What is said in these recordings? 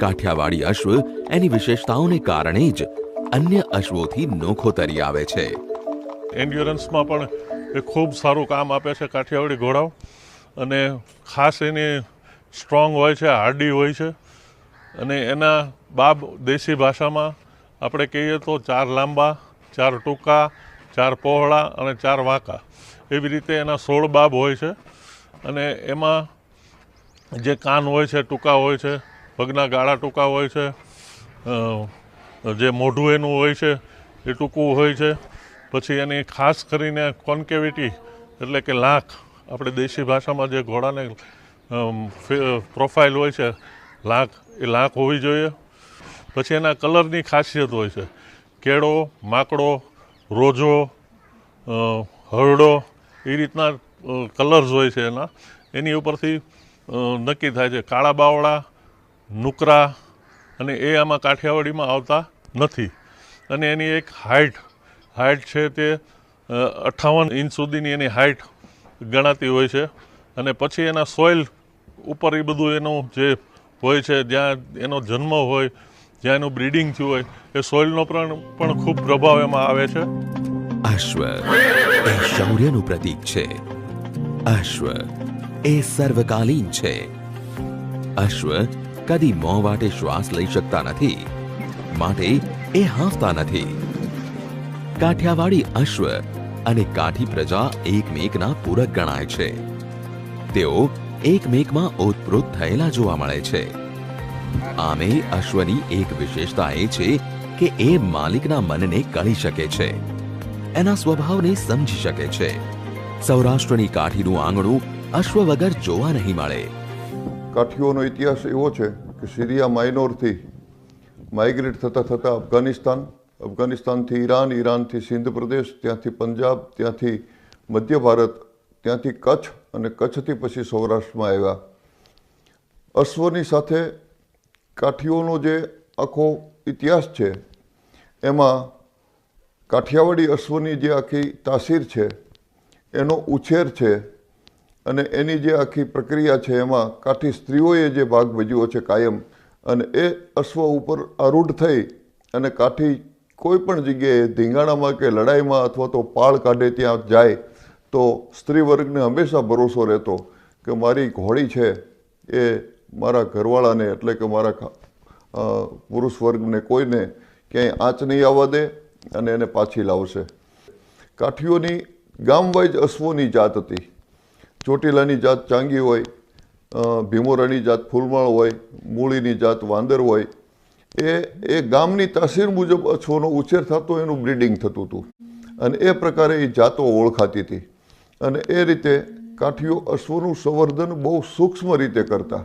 કાઠિયાવાડી અશ્વ એની વિશેષતાઓને કારણે જ અન્ય અશ્વોથી નોખો તરી આવે છે. એન્ડ્યોરન્સમાં પણ એ ખૂબ સારું કામ આપે છે કાઠિયાવાડી ઘોડાઓ. અને ખાસ એની સ્ટ્રોંગ હોય છે, હાર્ડી હોય છે. અને એના બાબ દેશી ભાષામાં આપણે કહીએ તો ચાર લાંબા, ચાર ટૂંકા, ચાર પહોળા અને ચાર વાંકા. એવી રીતે એના સોળ બાબ હોય છે. અને એમાં જે કાન હોય છે, ટૂંકા હોય છે પગના ગાળા ટૂંકા હોય છે જે મોઢું એનું હોય છે, એ ટૂંકું હોય છે. પછી એની ખાસ કરીને કોન્કેવિટી એટલે કે લાખ, આપણે દેશી ભાષામાં જે ઘોડાને પ્રોફાઇલ હોય છે, લાખ, એ લાખ હોવી જોઈએ. પછી એના કલરની ખાસિયત હોય છે. કેળો, માકડો, રોજો હરડો, એ રીતના કલર્સ હોય છે એના. એની ઉપરથી નક્કી થાય છે. કાળા બાવળા નુકરા અને એ આમાં કાઠિયાવાડીમાં આવતા નથી. અને એની એક હાઇટ હાઇટ છે તે અઠ્ઠાવન ઇંચ સુધીની એની હાઇટ ગણાતી હોય છે. અને પછી એના સોઇલ ઉપર એ બધું એનું જે હોય છે, જ્યાં એનો જન્મ હોય, જ્યાં એનું બ્રીડિંગ થયું હોય, એ સોઇલનો પણ પણ ખૂબ પ્રભાવ એમાં આવે છે. અશ્વ એ શૌર્યનું પ્રતીક છે. અશ્વ એ સર્વકાલીન છે. અશ્વ કદી મોં વાટે શ્વાસ લઈ શકતા નથી. માટે એ હાંફતા નથી. કાઠિયાવાડી અશ્વ અને કાઠી પ્રજા એકમેકના પૂરક ગણાય છે. તેઓ એકમેકમાં ઓતપ્રોત થયેલા જોવા મળે છે. આમે અશ્વની એક વિશેષતા એ છે કે એ માલિકના મનને કળી શકે છે. એના સ્વભાવને સમજી શકે છે. સૌરાષ્ટ્રની કાઠીનું આંગણું અશ્વ વગર જોવા નહીં મળે. કાઠીઓનો ઇતિહાસ એવો છે કે સિરિયા માઇનોરથી માઇગ્રેટ થતાં થતાં અફઘાનિસ્તાન, અફઘાનિસ્તાનથી ઈરાન, ઈરાનથી સિંધ પ્રદેશ, ત્યાંથી પંજાબ, ત્યાંથી મધ્ય ભારત, ત્યાંથી કચ્છ અને કચ્છથી પછી સૌરાષ્ટ્રમાં આવ્યા. અશ્વની સાથે કાઠીઓનો જે આખો ઇતિહાસ છે, એમાં કાઠિયાવાડી અશ્વની જે આખી તાસીર છે, એનો ઉછેર છે અને એની જે આખી પ્રક્રિયા છે એમાં કાઠી સ્ત્રીઓએ જે ભાગ ભજવ્યો છે કાયમ, અને એ અશ્વ ઉપર આરૂઢ થઈ અને કાઠી કોઈ પણ જગ્યાએ ધીંગાણામાં કે લડાઈમાં અથવા તો પાળ કાઢે ત્યાં જાય, તો સ્ત્રી વર્ગને હંમેશા ભરોસો રહેતો કે મારી ઘોડી છે એ મારા ઘરવાળાને એટલે કે મારા પુરુષ વર્ગને કોઈને ક્યાંય આંચ નહીં આવવા દે અને એને પાછી લાવશે. કાઠીઓની ગામ વાઇઝ અશ્વોની જાત હતી. ચોટીલાની જાત ચાંગી હોય ભીમોરાની જાત ફૂલમાળ હોય, મૂળીની જાત વાંદર હોય, એ એ ગામની તાસીર મુજબ અછોનો ઉછેર થતો, એનું બ્રિડિંગ થતું હતું. અને એ પ્રકારે એ જાતો ઓળખાતી હતી. અને એ રીતે કાઠીઓ અશ્વનું સંવર્ધન બહુ સૂક્ષ્મ રીતે કરતા.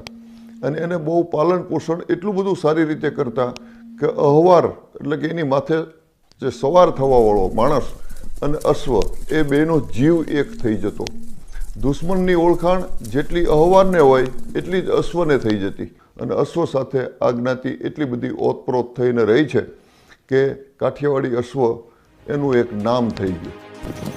અને એને બહુ પાલન પોષણ એટલું બધું સારી રીતે કરતા કે અહવાર, એટલે કે એની માથે જે સવાર થવાવાળો માણસ અને અશ્વ, એ બેનો જીવ એક થઈ જતો. દુશ્મનની ઓળખાણ જેટલી અહવારને હોય, એટલી જ અશ્વને થઈ જતી. અને અશ્વ સાથે આ જ્ઞાતિ એટલી બધી ઓતપ્રોત થઈને રહી છે કે કાઠિયાવાડી અશ્વ એનું એક નામ થઈ ગયું.